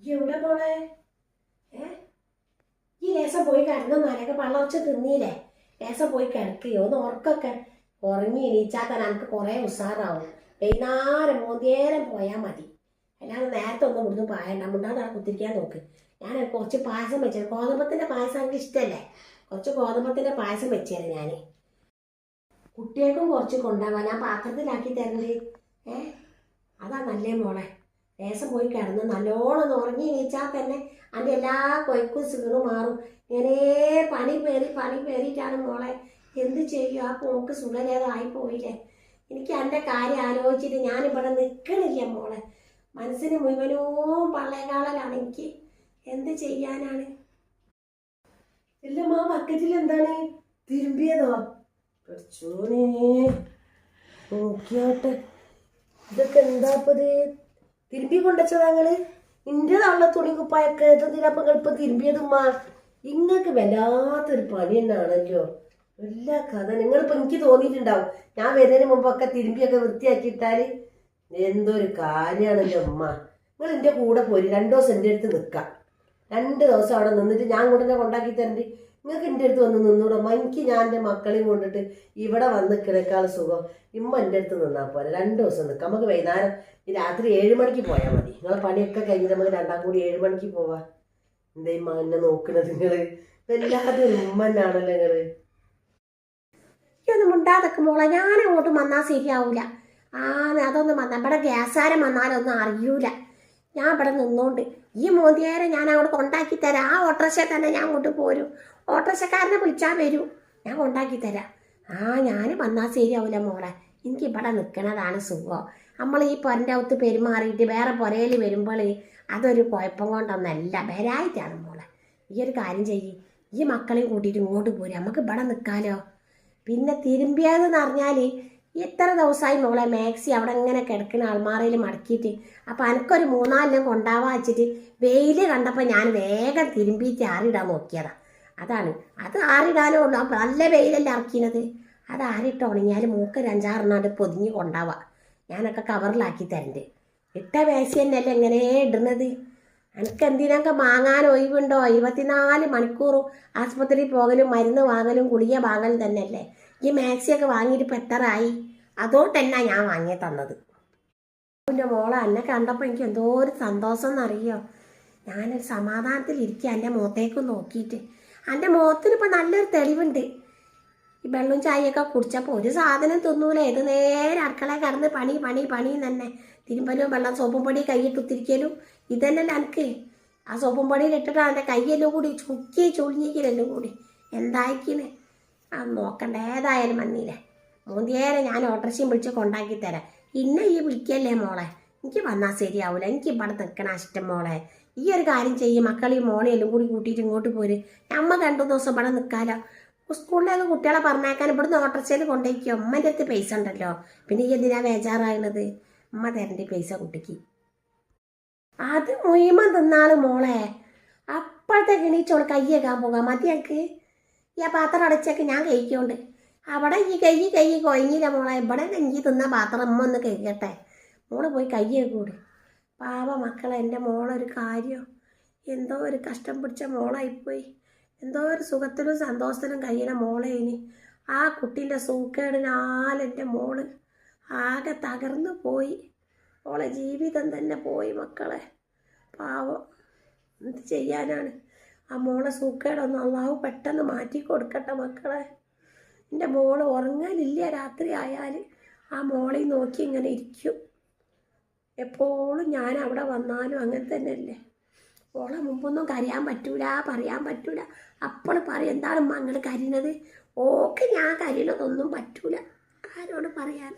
എവിടെ പോണേ ഏ? ഈ ലേസം പോയി കിടന്നു നരക പള്ളർച്ച തിന്നീലേ? ലേസം പോയി കിടക്കുകയോ ഒന്ന് ഉറക്കൊക്കെ ഉറങ്ങി എണീച്ചാൽ തന്നെ നമുക്ക് കുറേ ഉഷാറാവും. വൈകുന്നേരം മൂന്നേരം പോയാൽ മതി. അല്ലാതെ നേരത്തെ ഒന്നും ഇവിടുന്ന് പായണ്ട മുണ്ടാതെ കുത്തിരിക്കാൻ നോക്ക്. ഞാൻ കുറച്ച് പായസം വെച്ചത് ഗോതമ്പത്തിന്റെ പായസം എനിക്ക് ഇഷ്ടമല്ലേ കുറച്ച് ഗോതമ്പത്തിന്റെ പായസം വെച്ചേരെ ഞാൻ കുട്ടികൾക്കും കുറച്ച് കൊണ്ടുപോകാൻ ഞാൻ പാത്രത്തിലാക്കി തരുന്നത് ഏ? അതാ നല്ലേ മോളെ. ലേസം പോയി കിടന്ന് നല്ലോണം ഉറങ്ങി എണീച്ചാൽ തന്നെ അതിന്റെ എല്ലാ കൊയ്ക്കും സീണും മാറും. ഇങ്ങനെ പണി പേറി പണി പേറിയിട്ടാണ് മോളെ. എന്ത് ചെയ്യും? ആ പോക്ക് സുഖലേതായി പോയില്ലേ? എനിക്ക് എന്റെ കാര്യം ആലോചിച്ചിട്ട് ഞാനിവിടെ നിൽക്കണില്ല മോളെ. മനസ്സിന് മുഴുവനോ പള്ളേകാളലാണ് എനിക്ക്. എന്ത് ചെയ്യാനാണ്? ഇല്ലമ്മ ബക്കറ്റിൽ എന്താണ്? തിരുമ്പിയതോ? പഠിച്ചോനെ. നോക്കിയോട്ടെ. ഇതൊക്കെ എന്താപ്പത്? തിരുമ്പി കൊണ്ടുവച്ചതാ നിങ്ങൾ? നിന്റെ തുണി കുപ്പായൊക്കെ എന്തിനാപ്പ ഇപ്പൊ തിരുമ്പിയതുമ്മ? ഇങ്ങക്ക് വല്ലാത്തൊരു പണി തന്നെയാണല്ലോ എല്ലാ കഥ. നിങ്ങളിപ്പോ എനിക്ക് തോന്നിയിട്ടുണ്ടാവും. ഞാൻ വരുന്നതിന് മുമ്പൊക്കെ തിരുമ്പിയൊക്കെ വൃത്തിയാക്കിയിട്ടാൽ എന്തൊരു കാര്യമാണല്ലോ ഉമ്മ. നിങ്ങൾ എന്റെ കൂടെ പോരി. രണ്ടു ദിവസം എന്റെ അടുത്ത് നിൽക്കാം. രണ്ട് ദിവസം അവിടെ നിന്നിട്ട് ഞാൻ കൂടെ കൊണ്ടാക്കി തരണ്ട്. നിങ്ങൾക്ക് എന്റെ അടുത്ത് വന്ന് നിന്നൂടെ? മനിക്ക് ഞാൻ എന്റെ മക്കളെയും കൊണ്ടിട്ട് ഇവിടെ വന്ന് കിടക്കാൾ സുഖം. ഇമ്മ എന്റെ അടുത്ത് നിന്നാൽ പോലെ രണ്ട് ദിവസം നിൽക്കാം നമുക്ക് വൈകുന്നേരം രാത്രി ഏഴ് മണിക്ക് പോയാൽ മതി. നിങ്ങളെ പണിയൊക്കെ കഴിഞ്ഞ് നമുക്ക് രണ്ടാം കൂടി ഏഴ് മണിക്ക് പോവാം. എന്തേ ഇമ്മ എന്നെ നോക്കുന്നത് നിങ്ങൾ വല്ലാതെ ഉമ്മനാണല്ലോ നിങ്ങൾ ഒന്നും ഉണ്ടാതൊക്കെ മോളെ. ഞാൻ അങ്ങോട്ട് വന്നാൽ ശരിയാവൂല. ആ അതൊന്നും വന്നാൽ ഇവിടെ ഗ്യാസാരം വന്നാലൊന്നും അറിയൂല. ഞാൻ ഇവിടെ നിന്നോണ്ട് ഈ മോദിയേരെ ഞാൻ അങ്ങോട്ട് കൊണ്ടാക്കി തരാം. ആ ഓട്ടോറിക്ഷ തന്നെ ഞാൻ അങ്ങോട്ട് പോരും. ഓട്ടോറിക്ഷക്കാരനെ വിളിച്ചാൽ വരൂ. ഞാൻ കൊണ്ടാക്കി തരാം. ആ ഞാൻ വന്നാൽ ശരിയാവൂല മോളെ. എനിക്ക് ഇവിടെ നിൽക്കണതാണ് സുഖം. നമ്മൾ ഈ പൊരന്റെ അകത്ത് പെരുമാറിയിട്ട് വേറെ പുരയിൽ വരുമ്പോൾ അതൊരു കുഴപ്പം കൊണ്ടൊന്നല്ല. വരായിട്ടാണ് മോളെ. ഈ ഒരു കാര്യം ചെയ്യ്. ഈ മക്കളെയും കൂട്ടിയിട്ട് ഇങ്ങോട്ട് പോരും. നമുക്ക് ഇവിടെ നിൽക്കാലോ പിന്നെ തിരുമ്പിയതെന്ന് പറഞ്ഞാൽ എത്ര ദിവസമായി മോളെ മാക്സി അവിടെ ഇങ്ങനെ കിടക്കുന്ന അൾമാറയിൽ മടക്കിയിട്ട്. അപ്പോൾ എനിക്കൊരു മൂന്നാലിനും കൊണ്ടാവാ വെച്ചിട്ട് വെയിൽ കണ്ടപ്പോൾ ഞാൻ വേഗം തിരുമ്പിയിട്ട് ആറിടാൻ നോക്കിയതാ. അതാണ്. അത് ആറിടാനേ ഉള്ളൂ. അപ്പോൾ നല്ല വെയിലല്ലേ ഇറക്കിയത് അത് ആറിട്ട് ഉണങ്ങിയാൽ മൂക്കൊരു അഞ്ചാറെണ്ണാണ്ട് പൊതിഞ്ഞ് കൊണ്ടാവാ. ഞാനൊക്കെ കവറിലാക്കി തരണ്ട്. ഇട്ട മാക്സി തന്നെയല്ലേ എങ്ങനെ ഇടുന്നത്. എനിക്ക് എന്തിനൊക്കെ മാങ്ങാൻ ഒഴിവുണ്ടോ? ഇരുപത്തിനാല് മണിക്കൂറും ആസ്പത്രിയിൽ പോകലും മരുന്ന് വാങ്ങലും ഗുളിക വാങ്ങലും തന്നെയല്ലേ? ഈ മാക്സിയൊക്കെ വാങ്ങിയിട്ട് ഇപ്പം എത്രയായി അതോട്ടെന്നാ ഞാൻ വാങ്ങി തന്നത്. എന്റെ മോളെ എന്നെ കണ്ടപ്പോൾ എനിക്ക് എന്തോ ഒരു സന്തോഷം എന്നറിയോ? ഞാനൊരു സമാധാനത്തിൽ ഇരിക്കുക എന്റെ മുഖത്തേക്ക് നോക്കിയിട്ട്. എന്റെ മുഖത്തിന് ഇപ്പം നല്ലൊരു തെളിവുണ്ട്. ഈ വെള്ളം ചായയൊക്കെ കുടിച്ചപ്പോൾ ഒരു സാധനം തിന്നൂല. ഏത് നേരെ അടുക്കള കിടന്ന് പണി പണി പണി തന്നെ. തിരുമ്പലും വെള്ളം സോപ്പും പൊടി കൈയിട്ട് കുത്തിരിക്കലും ഇതന്നല്ല എനിക്ക് ആ സോപ്പും പൊടിയിൽ ഇട്ടിട്ടാണ് എന്റെ കൈയെല്ലാം കൂടി ചുക്കി ചുളിഞ്ഞിക്കലെല്ലാം കൂടി. എന്തായിക്കിന് ആ നോക്കണ്ട ഏതായാലും വന്നില്ലേ മൂന്നിയേരെ ഞാൻ ഓട്ടർച്ചയും വിളിച്ച് കൊണ്ടാക്കി തരാം. ഇന്നെ ഈ വിളിക്കല്ലേ മോളെ? എനിക്ക് വന്നാൽ ശരിയാവില്ല എനിക്ക് ഇവിടെ നിൽക്കണ ഇഷ്ടം മോളെ. ഈ ഒരു കാര്യം ചെയ്യും മോനെ എല്ലാം കൂടി കൂട്ടിയിട്ട് ഇങ്ങോട്ട് പോര്. നമ്മ രണ്ടു ദിവസം ഇവിടെ നിൽക്കാലോ സ്കൂളിലേക്ക് കുട്ടികളെ പറഞ്ഞേക്കാൻ ഇവിടുന്ന് ഓട്ടർച്ചയിൽ കൊണ്ടുപോയിക്കോ അമ്മന്റെ അടുത്ത് പൈസ ഉണ്ടല്ലോ. പിന്നെ ഈ എന്തിനാ വേജാറായുള്ളത് അമ്മ തരണ്ടി പൈസ കുട്ടിക്ക്. അത് മുഴുവൻ തിന്നാൾ മോളെ? അപ്പോഴത്തെ എണീച്ചോൾ കയ്യേക്കാൻ പോകാം. മതിയാക്ക് ഈ പാത്രം അടച്ചൊക്കെ ഞാൻ കഴിക്കുന്നുണ്ട്. അവിടെ ഈ കൈ കൈ കൊയങ്ങിയില്ല മോളെ. ഇവിടെ കഞ്ഞി തിന്ന പാത്രം അമ്മ ഒന്ന് കഴിക്കട്ടെ മോൾ പോയി കയ്യേ കൂടി. പാവ മക്കളെ എന്റെ മോളൊരു കാര്യം. എന്തോ ഒരു കഷ്ടം പിടിച്ച മോളായിപ്പോയി. എന്തോ ഒരു സുഖത്തിലും സന്തോഷത്തിലും കഴിയണ മോളെ ഇനി. ആ കുട്ടീന്റെ സൂക്കേടിനാലെന്റെ മോൾ ആകെ തകർന്നു പോയി. മോളെ ജീവിതം തന്നെ പോയി മക്കളെ. പാവം. എന്ത് ചെയ്യാനാണ്? ആ മോളെ സൂക്കേടൊന്ന് അള്ളാഹു പെട്ടെന്ന് മാറ്റി കൊടുക്കട്ടെ മക്കളെ. എന്റെ മോൾ ഉറങ്ങാനില്ല രാത്രി ആയാൽ ആ മോളെ നോക്കി ഇങ്ങനെ ഇരിക്കും. എപ്പോഴും ഞാൻ അവിടെ വന്നാലും അങ്ങനെ തന്നെയല്ലേ. ഓളെ മുമ്പൊന്നും കരയാൻ പറ്റൂല പറയാൻ പറ്റൂല. അപ്പോൾ പറയും എന്താണ് മങ്ങൾ കരയുന്നത്? ഓക്കെ ഞാൻ കരയണതൊന്നും പറ്റൂല. ആരോട് പറയാൻ?